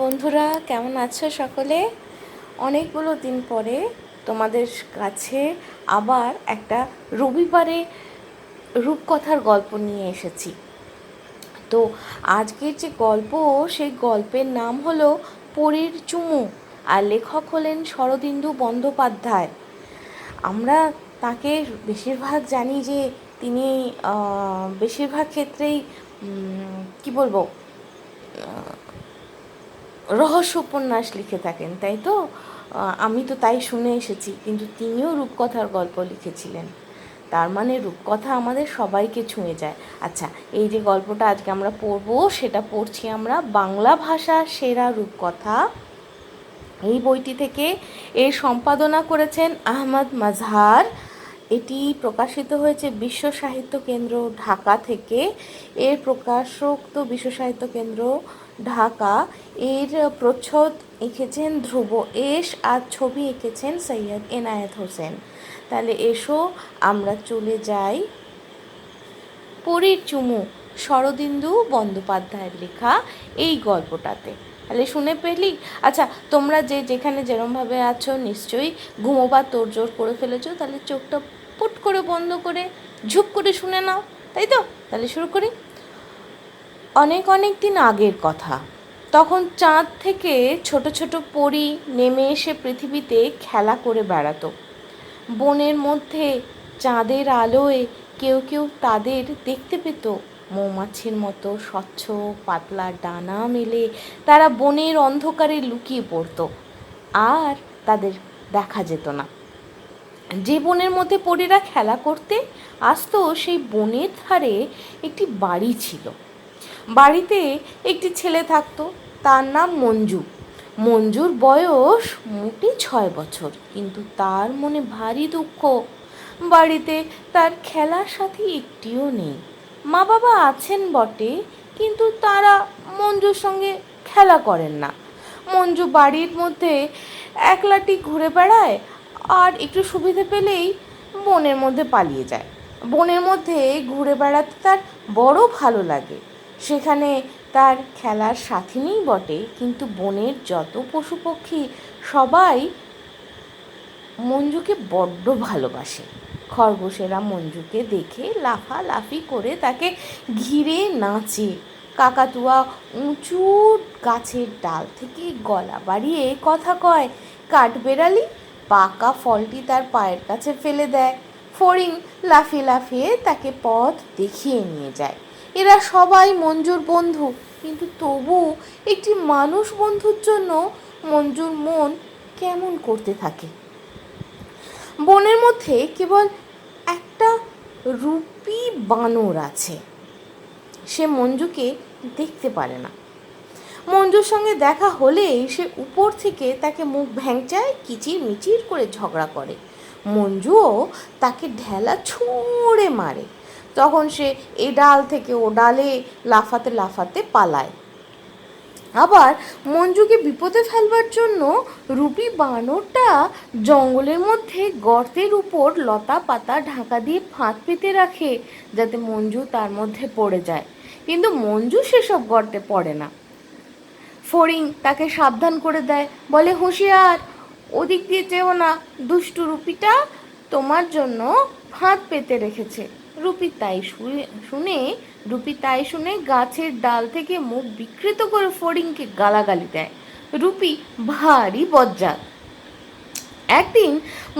বন্ধুরা, কেমন আছো সকলে? অনেকগুলো দিন পরে তোমাদের কাছে আবার একটা রবিবারে রূপকথার গল্প নিয়ে এসেছি। তো আজকের যে গল্প, সেই গল্পের নাম হলো পরীর চুমু আর লেখক হলেন শরদিন্দু বন্দ্যোপাধ্যায়। আমরা তাকে বেশিরভাগ জানি যে তিনি বেশিরভাগ ক্ষেত্রেই কি বলব রহস্য উপন্যাস লিখে থাকেন, তাই তো? আমি তো তাই শুনে এসেছি, কিন্তু তিনিও রূপকথার গল্প লিখেছিলেন। তার মানে রূপকথা আমাদের সবাইকে ছুঁয়ে যায়। আচ্ছা এই যে গল্পটা আজকে আমরা পড়ব, সেটা পড়ছি আমরা বাংলা ভাষার সেরা রূপকথা। এই বইটি থেকে এর সম্পাদনা করেছেন আহমদ মাজহার। এটি প্রকাশিত হয়েছে বিশ্ব সাহিত্য কেন্দ্র ঢাকা থেকে। এর প্রকাশক তো বিশ্ব সাহিত্য কেন্দ্র ঢাকা, এর প্রচ্ছদ এঁকেছেন ধ্রুব এস আর ছবি এঁকেছেন সৈয়দ এনায়েত হোসেন। তাহলে এসো, আমরা চলে যাই পরীর চুমু, শরদিন্দু বন্দ্যোপাধ্যায়ের লেখা এই গল্পটাতে। তাহলে শুনে পেলি? আচ্ছা তোমরা যে যেখানে যেরমভাবে আছো নিশ্চয়ই ঘুমোবার তোড়জোড় করে ফেলেছো, তাহলে চোখটা পুট করে বন্ধ করে ঝুপ করে শুনে নাও, তাই তো? তাহলে শুরু করি। অনেক অনেক দিন আগের কথা। তখন চাঁদ থেকে ছোট ছোট পরী নেমে এসে পৃথিবীতে খেলা করে বেড়াতো। বনের মধ্যে চাঁদের আলোয় কেউ কেউ তাদের দেখতে পেত। মৌমাছির মতো স্বচ্ছ, পাতলা ডানা মেলে তারা বনের অন্ধকারে লুকিয়ে পড়তো। আর তাদের দেখা যেত না। যে বনের মধ্যে পরীরা খেলা করতে আসতো, সেই বনের ধারে একটি বাড়ি ছিল। বাড়িতে একটি ছেলে থাকতো, তার নাম মঞ্জু। মঞ্জুর বয়স মোটে ছয় বছর, কিন্তু তার মনে ভারী দুঃখ। বাড়িতে তার খেলার সাথে একটিও নেই। মা বাবা আছেন বটে, কিন্তু তারা মঞ্জুর সঙ্গে খেলা করেন না। মঞ্জু বাড়ির মধ্যে একলাটি ঘুরে বেড়ায় আর একটু সুবিধে পেলেই বনের মধ্যে পালিয়ে যায়। বনের মধ্যে ঘুরে বেড়াতে তার বড় ভালো লাগে। সেখানে তার খেলার সাথী নেই বটে, কিন্তু বনের যত পশু পক্ষী সবাই মঞ্জুকে বড্ড ভালোবাসে। খরগোশেরা মঞ্জুকে দেখে লাফালাফি করে তাকে ঘিরে নাচে। কাকাতুয়া উঁচু গাছের ডাল থেকে গলা বাড়িয়ে কথা কয় কাঠবেড়ালি পাকা ফলটি তার পায়ের কাছে ফেলে দেয়। ফড়িং লাফিয়ে লাফিয়ে তাকে পথ দেখিয়ে নিয়ে যায়। এরা সবাই মঞ্জুর বন্ধু। কিন্তু তবু একটি মানুষ বন্ধুর জন্য মঞ্জুর মন কেমন করতে থাকে? বনের মধ্যে কেবল একটা রূপী বানর আছে। সে মঞ্জুকে দেখতে পারে না। মঞ্জুর সঙ্গে দেখা হলেই সে উপর থেকে তাকে মুখ ভ্যাংচায়, কিচির মিচির করে ঝগড়া করে। মঞ্জুও তাকে ঢেলা ছুঁড়ে মারে। তখন সে এ ডাল থেকে ও ডালে লাফাতে লাফাতে পালায়। আবার মঞ্জুকে বিপদে ফেলবার জন্য রুপি বানরটা জঙ্গলের মধ্যে গর্তের উপর লতা পাতা ঢাকা দিয়ে ফাঁদ পেতে রাখে যাতে মঞ্জু তার মধ্যে পড়ে যায়। কিন্তু মঞ্জু সেসব গর্তে পড়ে না। ফড়িং তাকে সাবধান করে দেয়, বলে, হুঁশিয়ার, ওদিক দিয়ে যেও না। দুষ্টু রুপিটা তোমার জন্য ফাঁদ পেতে রেখেছে। রুপি তাই শুনে রুপি তাই শুনে গাছের ডাল থেকে মুখ বিকৃত করে ফড়িংকে গালাগালি দেয়। রুপি ভারী বজ্জাত। একদিন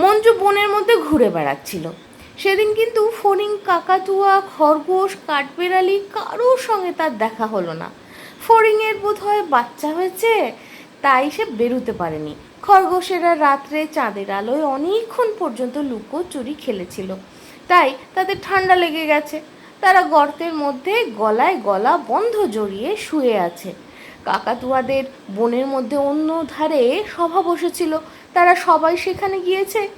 মঞ্জু বনের মধ্যে ঘুরে বেড়াচ্ছিল। সেদিন কিন্তু ফড়িং, কাকাতুয়া, খরগোশ, কাঠবেড়ালি কারোর সঙ্গে তার দেখা হলো না। ফড়িংয়ের বোধ হয় বাচ্চা হয়েছে, তাই সে বেরোতে পারেনি। খরগোশেরা রাত্রে চাঁদের আলোয় অনেকক্ষণ পর্যন্ত লুকোচুরি খেলেছিল। তাই তাদের ঠান্ডা লেগে গেছে। তারা গর্তের মধ্যে গলায় গলা বন্ধ জড়িয়ে শুয়ে আছে। কাকাতুয়াদের বনের মধ্যে অন্য ধারে সভা বসেছিল। তারা সবাই সেখানে গিয়েছে।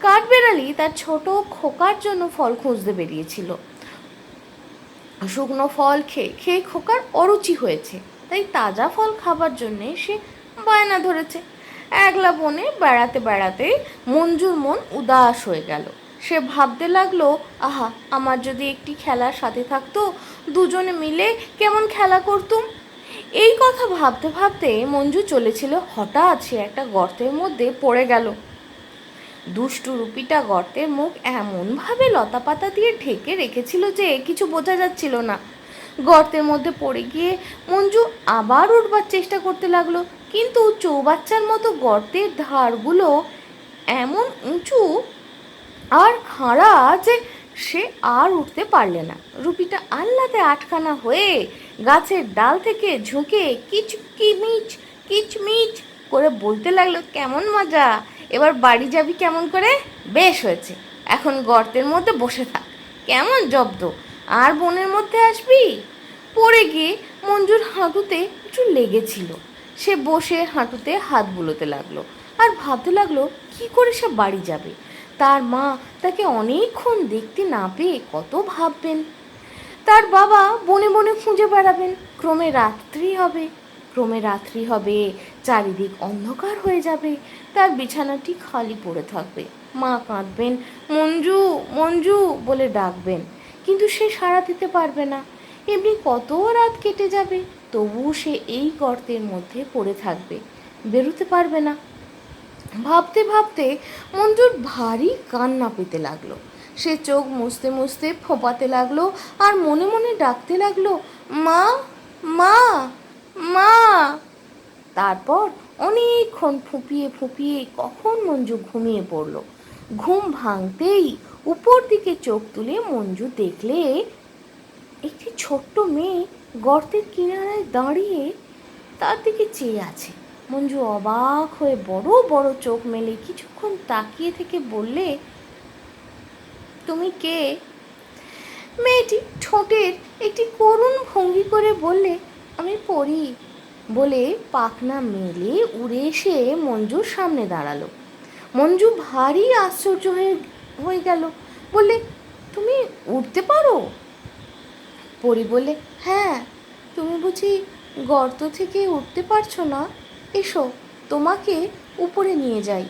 কাঠবেড়ালি তার ছোট খোকার জন্য ফল খুঁজতে বেরিয়েছিল। শুকনো ফল খেয়ে খেয়ে খোকার অরুচি হয়েছে। তাই তাজা ফল খাবার জন্যে সে বায়না ধরেছে। একলা বনে বেড়াতে বেড়াতে মঞ্জুর মন উদাস হয়ে গেল। সে ভাবতে লাগল, আহা, আমার যদি একটি খেলার সাথে থাকতো, দুজনে মিলে কেমন খেলা করতুম? এই কথা ভাবতে ভাবতে মঞ্জু চলেছিল। হঠাৎ সে একটা গর্তের মধ্যে পড়ে গেল। দুষ্টু রুপিটা গর্তের মুখ এমনভাবে লতা পাতা দিয়ে ঢেকে রেখেছিল যে কিছু বোঝা যাচ্ছিল না। গর্তের মধ্যে পড়ে গিয়ে মঞ্জু আবার উঠবার চেষ্টা করতে লাগল, কিন্তু চৌবাচ্চার মতো গর্তের ধারগুলো এমন উঁচু আর খাড়া যে সে আর উঠতে পারলে না। রুপিটা আল্লাতে আটকানা হয়ে গাছের ডাল থেকে ঝুঁকে কিচ কিমিচ কিচমিচ করে বলতে লাগল, কেমন মজা! এবার বাড়ি যাবি কেমন করে? বেশ হয়েছে। এখন গর্তের মধ্যে বসে থাক। কেমন জব্দ? আর বনের মধ্যে আসবি? পড়ে গিয়ে মঞ্জুর হাঁটুতে একটু লেগেছিল। সে বসে হাঁটুতে হাত বুলোতে লাগল। আর ভাবতে লাগল, কি করে সে বাড়ি যাবে? তার মা তাকে অনেকক্ষণ দেখতে না পেয়ে কত ভাববেন। তার বাবা বনে বনে খুঁজে বেড়াবেন। ক্রমে রাত্রি হবে, ক্রমে রাত্রি হবে, চারিদিক অন্ধকার হয়ে যাবে। তার বিছানাটি খালি পড়ে থাকবে। মা কাঁদবেন, মঞ্জু মঞ্জু বলে ডাকবেন, কিন্তু সে সাড়া দিতে পারবে না। এমনি কত রাত কেটে যাবে, তবুও সে এই গর্তের মধ্যে পড়ে থাকবে, বেরোতে পারবে না। ভাবতে ভাবতে মঞ্জুর ভারী কান্না পেতে লাগল। সে চোখ মুছতে মুছতে ফোপাতে লাগল আর মনে মনে ডাকতে লাগল, মা মা মা। তারপর অনেকক্ষণ ফুপিয়ে ফুপিয়ে কখন মঞ্জু ঘুমিয়ে পড়ল। ঘুম ভাঙতেই উপর দিকে চোখ তুলে মঞ্জু দেখলে, একটি ছোট্ট মেয়ে গর্তের কিনারায় দাঁড়িয়ে তার দিকে চেয়ে আছে। মঞ্জু অবাক হয়ে বড় বড় চোখ মেলে। কিছুক্ষণ তাকিয়ে থেকে বললে, তুমি কে? মেয়েটি ঠোঁটের একটি করুণ ভঙ্গি করে বললে, আমি পড়ি বলে পাখনা মেলে উড়ে এসে মঞ্জুর সামনে দাঁড়াল। মঞ্জু ভারী আশ্চর্য হয়ে হয়ে গেল। বললে, তুমি উঠতে পারো? পরি বলে হ্যাঁ তুমি বুঝি গর্ত থেকে উঠতে পারছ না? এসো, তোমাকে উপরে নিয়ে যাই।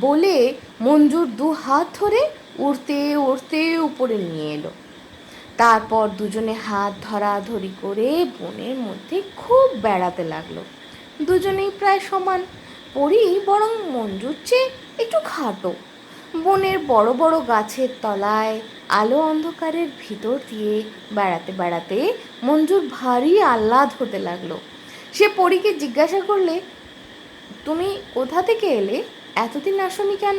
বলে মঞ্জুর দু হাত ধরে উড়তে উড়তে উপরে নিয়ে এলো। তারপর দুজনে হাত ধরাধরি করে বনের মধ্যে খুব বেড়াতে লাগল। দুজনেই প্রায় সমান, পরি বরং মঞ্জুর চেয়ে একটু খাটো। বনের বড় বড় গাছের তলায় আলো অন্ধকারের ভিতর দিয়ে বেড়াতে বেড়াতে মঞ্জুর ভারী আহ্লাদ হতে লাগল। সে পরীকে জিজ্ঞাসা করলে, তুমি কোথা থেকে এলে? এতদিন আসনি কেন?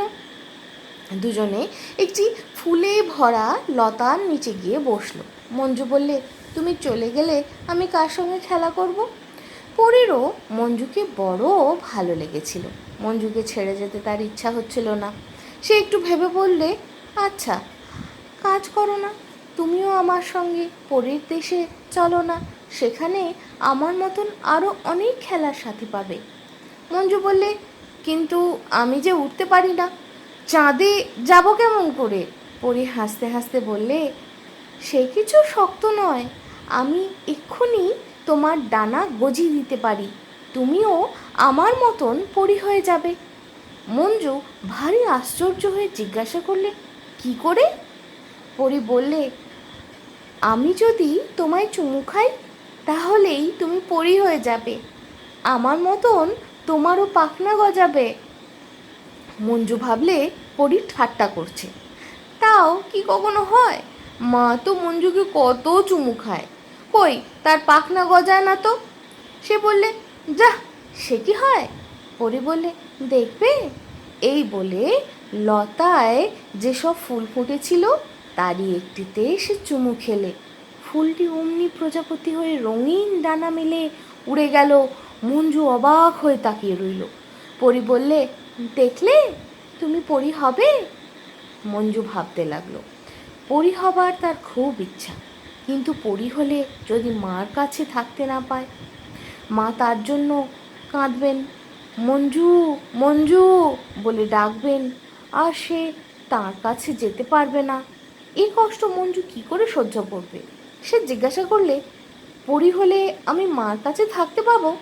দুজনে একটি ফুলে ভরা লতার নিচে গিয়ে বসল। মঞ্জু বললে, তুমি চলে গেলে আমি কার সঙ্গে খেলা করব? পরেরও মঞ্জুকে বড় ভালো লেগেছিল। মঞ্জুকে ছেড়ে যেতে তার ইচ্ছা হচ্ছিল না। সে একটু ভেবে বললে আচ্ছা কাজ করো না। তুমিও আমার সঙ্গে পরীর দেশে চলো না। সেখানে আমার মতন আরও অনেক খেলার সাথী পাবে। মঞ্জু বললে, কিন্তু আমি যে উঠতে পারি না, চাঁদে যাব কেমন করে? পরি হাসতে হাসতে বললে, সে কিছু শক্ত নয়, আমি এক্ষুনি তোমার ডানা গজিয়ে দিতে পারি, তুমিও আমার মতন পরি হয়ে যাবে। মঞ্জু ভারী আশ্চর্য হয়ে জিজ্ঞাসা করলে, কি করে? পরি বললে, আমি যদি তোমায় চুমু খাই তাহলেই তুমি পরি হয়ে যাবে। আমার মতন তোমারও পাখনা গজাবে। মঞ্জু ভাবলে পরি ঠাট্টা করছে। তাও কি কখনো হয়? মা তো মঞ্জুকে কত চুমু খায়। কই, তার পাখনা গজায় না তো? সে বললে, যা, সে কি হয়? পরি বললে, দেখবে, এই বলে লতায় যেসব ফুল ফুটেছিল, তারই একটিতে সে চুমু খেলে। ফুলটি অমনি প্রজাপতি হয়ে রঙিন ডানা মেলে উড়ে গেল। মঞ্জু অবাক হয়ে তাকিয়ে রইল। পরি বললে, দেখলে? তুমি পরি হবে? মঞ্জু ভাবতে লাগল। পরি হবার তার খুব ইচ্ছা, কিন্তু পরি হলে যদি মার কাছে থাকতে না পায়, মা তার জন্য কাঁদবেন। মঞ্জু মঞ্জু! বলে ডাকবেন, আর সে তার কাছে যেতে পারবে না। এই কষ্ট মঞ্জু কি করে সহ্য করবে? সে জিজ্ঞাসা করলে, পরি হলে আমি মার কাছে থাকতে পাবো?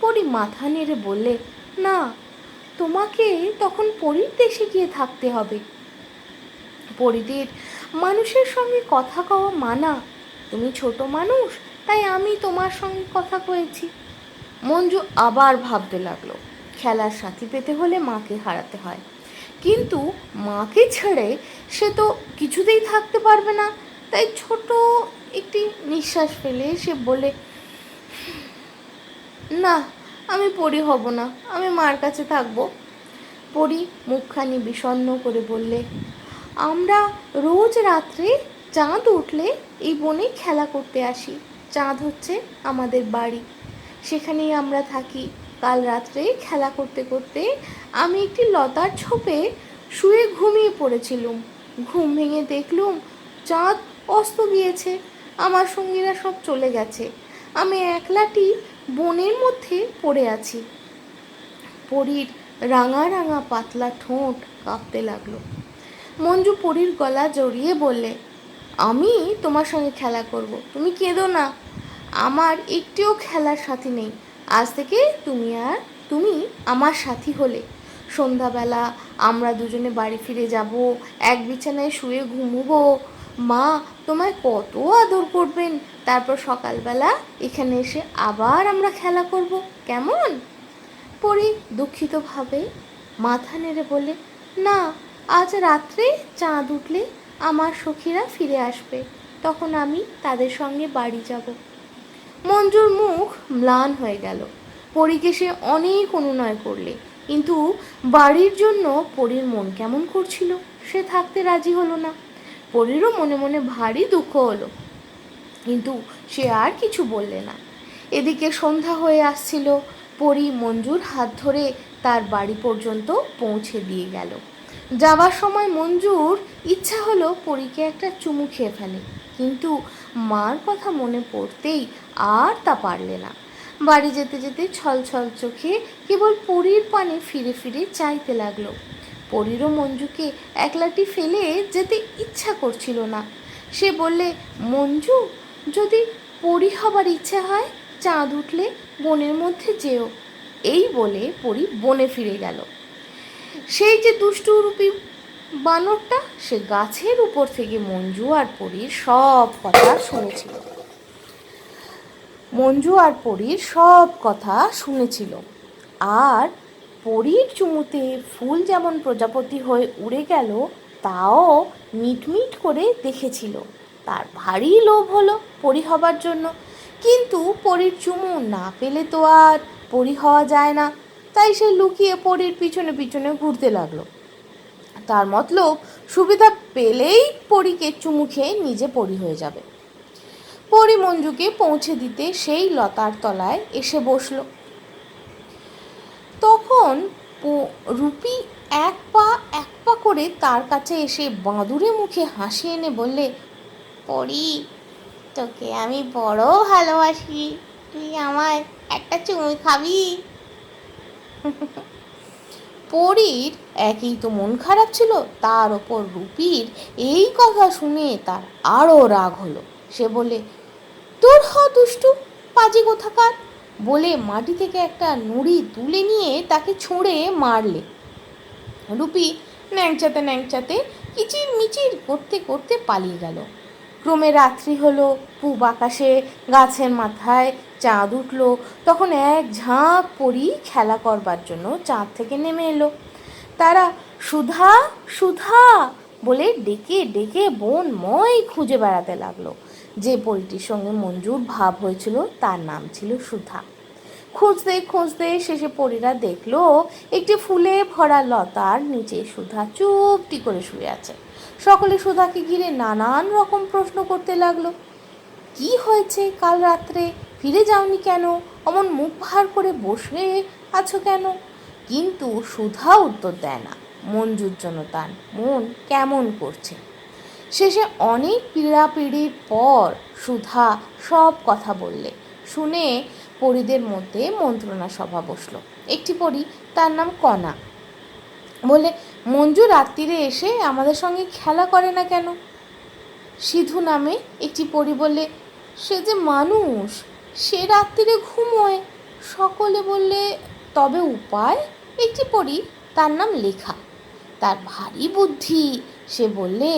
পরি মাথা নেড়ে বললে, না, তোমাকে তখন পরীর দেশে গিয়ে থাকতে হবে। পরিদের মানুষের সঙ্গে কথা কওয়া মানা। তুমি ছোট মানুষ, তাই আমি তোমার সঙ্গে কথা কয়েছি। মঞ্জু আবার ভাবতে লাগল, খেলার সাথী পেতে হলে মাকে হারাতে হয়। কিন্তু মাকে ছেড়ে সে তো কিছুতেই থাকতে পারবে না। তাই ছোট একটি নিঃশ্বাস ফেলে সে বলে, না, আমি পড়ি হব না, আমি মার কাছে থাকব। পড়ি মুখখানি বিষণ্ণ করে বললে, আমরা রোজ রাত্রে চাঁদ উঠলে এই বনে খেলা করতে আসি। চাঁদ হচ্ছে আমাদের বাড়ি। সেখানেই আমরা থাকি। কাল রাত্রে খেলা করতে করতে আমি একটি লতার ছোপে শুয়ে ঘুমিয়ে পড়েছিলুম। ঘুম ভেঙে দেখলুম চাঁদ অস্ত গিয়েছে। আমার সঙ্গীরা সব চলে গেছে। আমি একলাটি বনের মধ্যে পড়ে আছি। পরীর রাঙা রাঙা পাতলা ঠোঁট কাঁপতে লাগল। মঞ্জু পরীর গলা জড়িয়ে বললে, আমি তোমার সঙ্গে খেলা করব। তুমি কেঁদো না। আমার একটিও খেলার সাথী নেই। আজ থেকে তুমি আর তুমি আমার সাথী হলে। সন্ধ্যাবেলা আমরা দুজনে বাড়ি ফিরে যাব। এক বিছানায় শুয়ে ঘুমবো। মা তোমায় কত আদর করবেন। তারপর সকালবেলা এখানে এসে আবার আমরা খেলা করব। কেমন? পরি দুঃখিতভাবে মাথা নেড়ে বলে, না, আজ রাত্রে চাঁদ উঠলে আমার সখীরা ফিরে আসবে। তখন আমি তাদের সঙ্গে বাড়ি যাব। মঞ্জুর মুখ ম্লান হয়ে গেল। পরীকে সে অনেক অনুনয় করলে। কিন্তু বাড়ির জন্য পরীর মন কেমন করছিল সে থাকতে রাজি হলো না। পরীরও মনে মনে ভারী দুঃখ হলো। কিন্তু সে আর কিছু বললে না। এদিকে সন্ধ্যা হয়ে আসছিল, পরী মঞ্জুর হাত ধরে তার বাড়ি পর্যন্ত পৌঁছে দিয়ে গেল। যাওয়ার সময় মঞ্জুর ইচ্ছা হলো পরীকে একটা চুমু খেয়ে ফেলে, কিন্তু মার কথা মনে পড়তেই আর তা পারলে না। বাড়ি যেতে যেতে ছল ছল চোখে কেবল পরীর পানে ফিরে ফিরে চাইতে লাগল। পরীরও মঞ্জুকে একলাটি ফেলে যেতে ইচ্ছা করছিল না। সে বললে, মঞ্জু, যদি পরি হবার ইচ্ছে হয়, চাঁদ উঠলে বনের মধ্যে যেও। এই বলে পরি বনে ফিরে গেল। সেই যে দুষ্টুরূপী বানরটা, সে গাছের উপর থেকে মঞ্জু আর পরীর সব কথা শুনেছিল। মঞ্জু আর পরীর সব কথা শুনেছিল। আর পরীর চুমুতে ফুল যেমন প্রজাপতি হয়ে উড়ে গেল, তাও মিটমিট করে দেখেছিল। তার ভারী লোভ হলো পরি হবার জন্য। কিন্তু পরীর চুমু না পেলে তো আর পরি হওয়া যায় না। তাই সে লুকিয়ে পরীর পিছনে পিছনে ঘুরতে লাগল। তার মতলব, সুবিধা পেলেই পরীকে চুমু খেয়ে নিজে পরি হয়ে যাবে। পরি মঞ্জুকে পৌঁছে দিতে সেই লতার তলায় এসে বসল। তখন রুপি এক পা এক পা করে তার কাছে এসে বাঁদুরে মুখে হাসি এনে বললে, পরি, তোকে আমি বড় ভালোবাসি। তুই আমায় একটা চুমু খাবি? পরীর একই তো মন খারাপ ছিল, তার ওপর রুপির এই কথা শুনে তার আরও রাগ হলো। সে বলে তোর হ দুষ্টু, পাজি কোথাকার? বলে মাটি থেকে একটা নুড়ি তুলে নিয়ে তাকে ছুঁড়ে মারলে। রুপি ন্যাংচাতে ন্যাংচাতে কিচির মিচির করতে করতে পালিয়ে গেল। ক্রমে রাত্রি হলো, পূব আকাশে গাছের মাথায় চাঁদ উঠল, তখন এক ঝাঁক পরি খেলা করবার জন্য চাঁদ থেকে নেমে এলো। তারা, সুধা সুধা! বলে ডেকে ডেকে বন মই খুঁজে বেড়াতে লাগল। যে পরিটির সঙ্গে মঞ্জুর ভাব হয়েছিল, তার নাম ছিল সুধা। খুঁজতে খুঁজতে শেষে পরীরা দেখল, একটি ফুলে ভরা লতার নিচে সুধা চুপটি করে শুয়ে আছে। সকলে সুধাকে ঘিরে নানান রকম প্রশ্ন করতে লাগল। কি হয়েছে? কাল রাত্রে ফিরে যাওনি কেন? অমন মুখ ভার করে বসে আছো কেন? কিন্তু সুধা উত্তর দেয় না। মঞ্জুর জন্য তার, মন কেমন করছে। শেষে অনেক পীড়াপিড়ির পর সুধা সব কথা বললে। শুনে পরীদের মধ্যে মন্ত্রণা সভা বসল। একটি পরী তার নাম কণা বলে, মঞ্জু রাত্রিরে এসে আমাদের সঙ্গে খেলা করে না কেন? সিধু নামে একটি পরী বললে, সে যে মানুষ, সে রাত্রিরে ঘুমোয়। সকলে বললে, তবে উপায়? একটি পরী তার নাম লেখা। তার ভারী বুদ্ধি, সে বললে,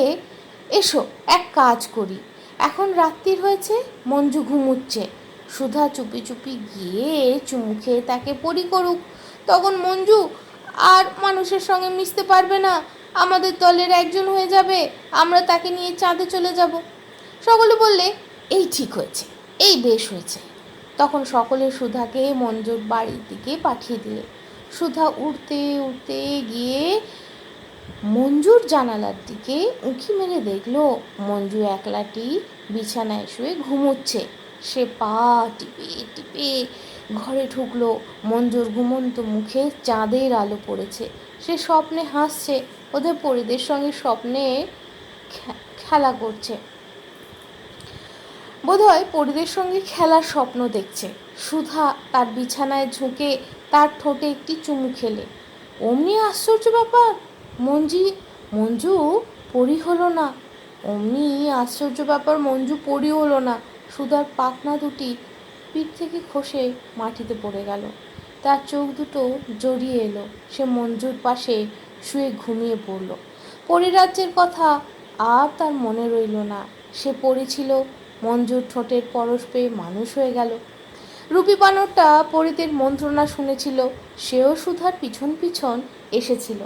এসো, এক কাজ করি। এখন রাত্রির হয়েছে, মঞ্জু ঘুমুচ্ছে। সুধা চুপি চুপি গিয়ে চুমু খেয়ে তাকে পরি করুক। তখন মঞ্জু আর মানুষের সঙ্গে মিশতে পারবে না। আমাদের দলের একজন হয়ে যাবে। আমরা তাকে নিয়ে চাঁদে চলে যাব। সকলে বললে, এই ঠিক হয়েছে। এই বেশ হয়েছে। তখন সকলে সুধাকে মঞ্জুর বাড়ির দিকে পাঠিয়ে দিলে। সুধা উঠতে উঠতে গিয়ে মঞ্জুর জানালার দিকে উঁকি মেরে দেখল, মঞ্জু একলাটি বিছানায় শুয়ে ঘুমোচ্ছে। সে পা টিপে টিপে ঘরে ঢুকলো। মঞ্জুর ঘুমন্ত মুখে চাঁদের আলো পড়েছে। সে স্বপ্নে হাসছে, ওদের পরিদের সঙ্গে স্বপ্নে খেলা করছে। বোধহয় পরিদের সঙ্গে খেলার স্বপ্ন দেখছে। সুধা তার বিছানায় ঝুঁকে তার ঠোঁটে একটি চুমু খেলে। অমনি আশ্চর্য ব্যাপার, মঞ্জি, মঞ্জু পরি হলো না। অমনি আশ্চর্য ব্যাপার, মঞ্জু পরি হলো না। সুধার পাখনা দুটি পিঠ থেকে খসে মাটিতে পড়ে গেল। তার চোখ দুটো জড়িয়ে এলো। সে মঞ্জুর পাশে শুয়ে ঘুমিয়ে পড়ল। পরিরাজ্যের কথা আর তার মনে রইল না। সে পড়েছিল, মঞ্জুর ঠোঁটের পরশ পেয়ে মানুষ হয়ে গেল। রূপী বানরটা পরিদের মন্ত্রণা শুনেছিল, সেও সুধার পিছন পিছন এসেছিল।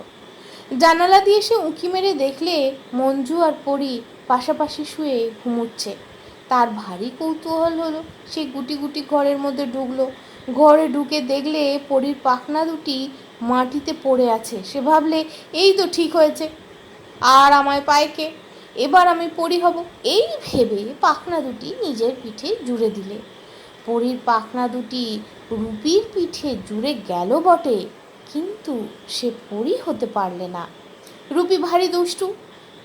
জানালা দিয়ে সে উঁকি মেরে দেখলে মঞ্জু আর পরি পাশাপাশি শুয়ে ঘুমুচ্ছে। তার ভারী কৌতূহল হলো। সে গুটি গুটি ঘরের মধ্যে ঢুকলো। ঘরে ঢুকে দেখলে পরীর পাখনা দুটি মাটিতে পড়ে আছে। সে ভাবলে, এই তো ঠিক হয়েছে। আর আমায় পায় কে? এবার আমি পরি হব। এই ভেবে পাখনা দুটি নিজের পিঠে জুড়ে দিলে। পরীর পাখনা দুটি রুপির পিঠে জুড়ে গেল বটে, কিন্তু সে পরি হতে পারলে না। রুপি ভারী দুষ্টু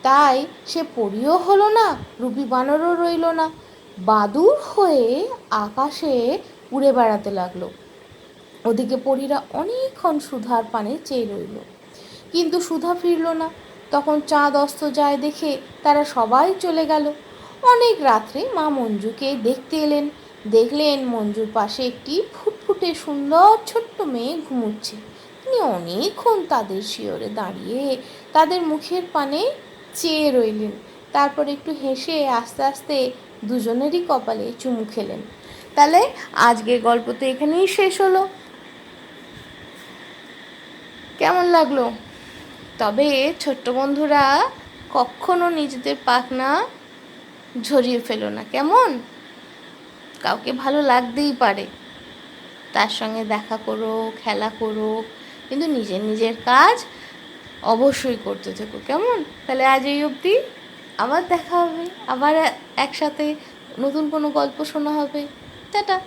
তাই সে পরিও হলো না, রুপি বানরও রইল না। বাদুর হয়ে আকাশে উড়ে বেড়াতে লাগল। ওদিকে পরীরা অনেকক্ষণ সুধার পানে চেয়ে রইল। কিন্তু সুধা ফিরল না। তখন চাঁদ অস্ত যায় দেখে তারা সবাই চলে গেল। অনেক রাত্রে মা মঞ্জুকে দেখতে এলেন। দেখলেন মঞ্জুর পাশে একটি ফুটফুটে সুন্দর ছোট্ট মেয়ে ঘুমুচ্ছে। তিনি অনেকক্ষণ তাদের শিওরে দাঁড়িয়ে তাদের মুখের পানে চেয়ে রইলেন। তারপর একটু হেসে আস্তে আস্তে দুজনেরই কপালে চুমু খেলেন। তাহলে আজকের গল্প তো এখানেই শেষ হলো। কেমন লাগল? তবে ছোট্ট বন্ধুরা, কখনো নিজেদের পাখনা ঝরিয়ে ফেলো না, কেমন? কাউকে ভালো লাগতেই পারে। তার সঙ্গে দেখা করো, খেলা করো, কিন্তু নিজের নিজের কাজ অবশ্যই করতে থেকো। কেমন? তাহলে আজ এই অবধি। আবার দেখা হবে। আবার একসাথে নতুন কোনো গল্প শোনা হবে। টাটা।